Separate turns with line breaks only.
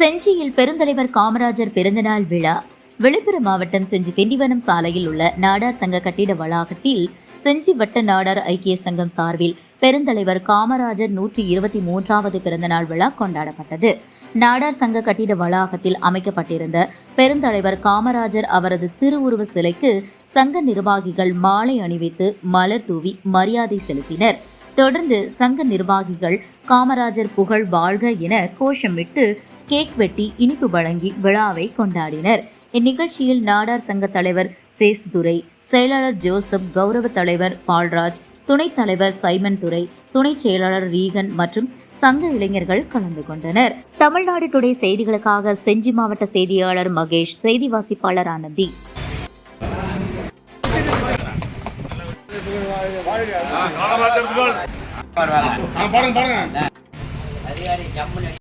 செஞ்சியில் பெருந்தலைவர் காமராஜர் பிறந்தநாள் விழா விழுப்புரம் மாவட்டம் செஞ்சி திண்டிவனம் சாலையில் உள்ள நாடார் சங்க கட்டிட வளாகத்தில் செஞ்சி வட்ட நாடார் ஐக்கிய சங்கம் சார்பில் பெருந்தலைவர் காமராஜர் நூற்றி இருபத்தி மூன்றாவது பிறந்தநாள் விழா கொண்டாடப்பட்டது. நாடார் சங்க கட்டிட வளாகத்தில் அமைக்கப்பட்டிருந்த பெருந்தலைவர் காமராஜர் அவரது திருவுருவ சிலைக்கு சங்க நிர்வாகிகள் மாலை அணிவித்து மலர் தூவி மரியாதை செலுத்தினர். தொடர்ந்து சங்க நிர்வாகிகள் காமராஜர் புகழ் வாழ்க என கோஷமிட்டு கேக் வெட்டி இனிப்பு வழங்கி விழாவை கொண்டாடினர். இந்நிகழ்ச்சியில் நாடார் சங்க தலைவர் சேசுதுரை செயலாளர் ஜோசப் கௌரவ தலைவர் பால்ராஜ் துணைத் தலைவர் சைமன் துறை துணைச் செயலாளர் ரீகன் மற்றும் சங்க இளைஞர்கள் கலந்து கொண்டனர். தமிழ்நாடு டுடே செய்திகளுக்காக செஞ்சி மாவட்ட செய்தியாளர் மகேஷ் செய்தி வாசிப்பாளர் ஆனந்தி
பாருங்க பாருங்க